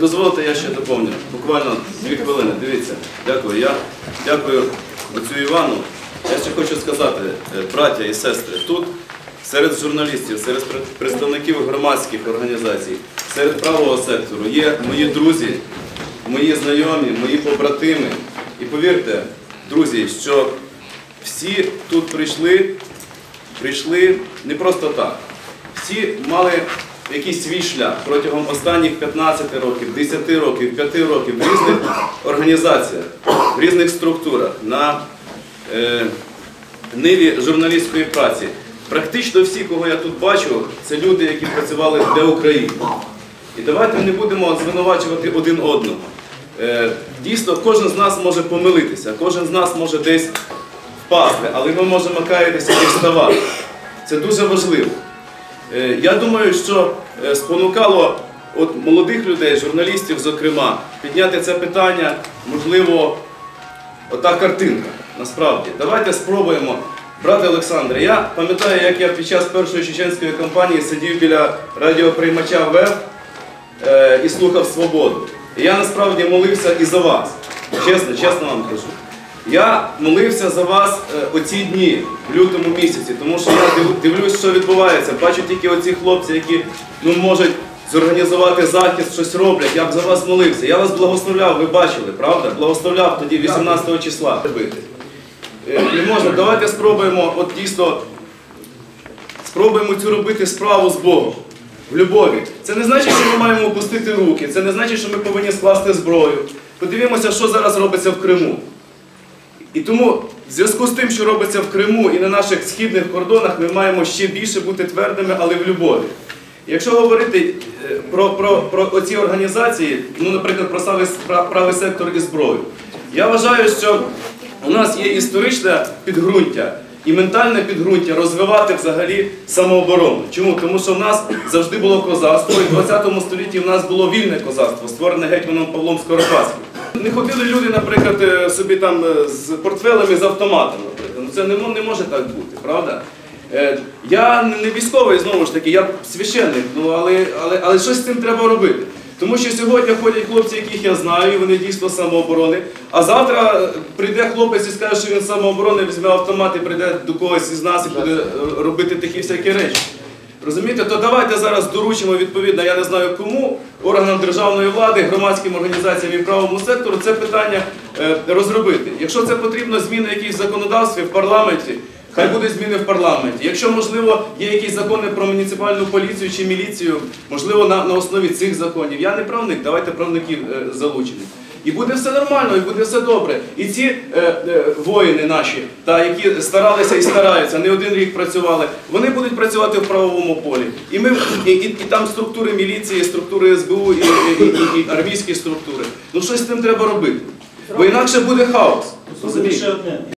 дозволите, я ще доповню. Буквально дві хвилини. Дивіться. Дякую. Я дякую оцю Івану. Я ще хочу сказати, е, браття і сестри, тут серед журналістів, серед представників громадських організацій, серед правого сектору є мої друзі, мої знайомі, мої побратими. І повірте, друзі, що всі тут прийшли, прийшли не просто так. Всі мали якийсь свій шлях протягом останніх 15 років, 10 років, 5 років в різних організаціях, в різних структурах, на е, ниві журналістської праці. Практично всі, кого я тут бачу, це люди, які працювали для України. І давайте не будемо звинувачувати один одного. Е, Дійсно, кожен з нас може помилитися, кожен з нас може десь впасти, але ми можемо каятися і вставати. Це дуже важливо. Е, Я думаю, що е, спонукало от молодих людей, журналістів, зокрема, підняти це питання, можливо, ота картинка. Насправді, давайте спробуємо. Брате Олександре, я пам'ятаю, як я під час першої чеченської кампанії сидів біля радіоприймача ВЕФ е, і слухав свободу. Я насправді молився і за вас. Чесно, чесно вам кажу. Я молився за вас е, оці дні, в лютому місяці, тому що я дивлюсь, що відбувається. Бачу тільки оці хлопці, які ну, можуть зорганізувати захист, щось роблять. Я б за вас молився. Я вас благословляв, ви бачили, правда? Благословляв тоді 18 числа. Е, Не можна, давайте спробуємо, от дійсно, спробуємо цю робити справу з Богом. В любові. Це не значить, що ми маємо опустити руки, це не значить, що ми повинні скласти зброю. Подивімося, що зараз робиться в Криму. І тому в зв'язку з тим, що робиться в Криму і на наших східних кордонах, ми маємо ще більше бути твердими, але в любові. Якщо говорити е, про, про, про оці організації, ну, наприклад, про правий, сектор і зброю, я вважаю, що у нас є історичне підґрунтя і ментальне підґрунтя розвивати взагалі самооборону. Чому? Тому що в нас завжди було козацтво, і в 20 столітті в нас було вільне козацтво, створене гетьманом Павлом Скоропадським. Не ходили люди, наприклад, е, собі там е, з портфелями з автоматом. Ну це не, не може так бути, правда? Е, Я не військовий, знову ж таки, я священник, ну, але, але, але щось з цим треба робити. Тому що сьогодні ходять хлопці, яких я знаю, і вони дійсно самооборони. А завтра е, прийде хлопець і скаже, що він самооборони, візьме автомат і прийде до когось із нас і буде робити такі всякі речі. Розумієте, то давайте зараз доручимо відповідно, я не знаю кому, органам державної влади, громадським організаціям і правому сектору це питання е, розробити. Якщо це потрібно, зміни якісь в законодавстві в парламенті, хай буде зміни в парламенті. Якщо можливо є якісь закони про муніципальну поліцію чи міліцію, можливо, на, на основі цих законів. Я не правник, давайте правників е, залучимо. І буде все нормально, і буде все добре. І ці е, е, воїни наші, та, які старалися і стараються, не один рік працювали, вони будуть працювати в правовому полі. І, ми, і, і, і там структури міліції, структури СБУ і, і, і, і, армійські структури. Ну щось з цим треба робити. Бо інакше буде хаос. Розумієте?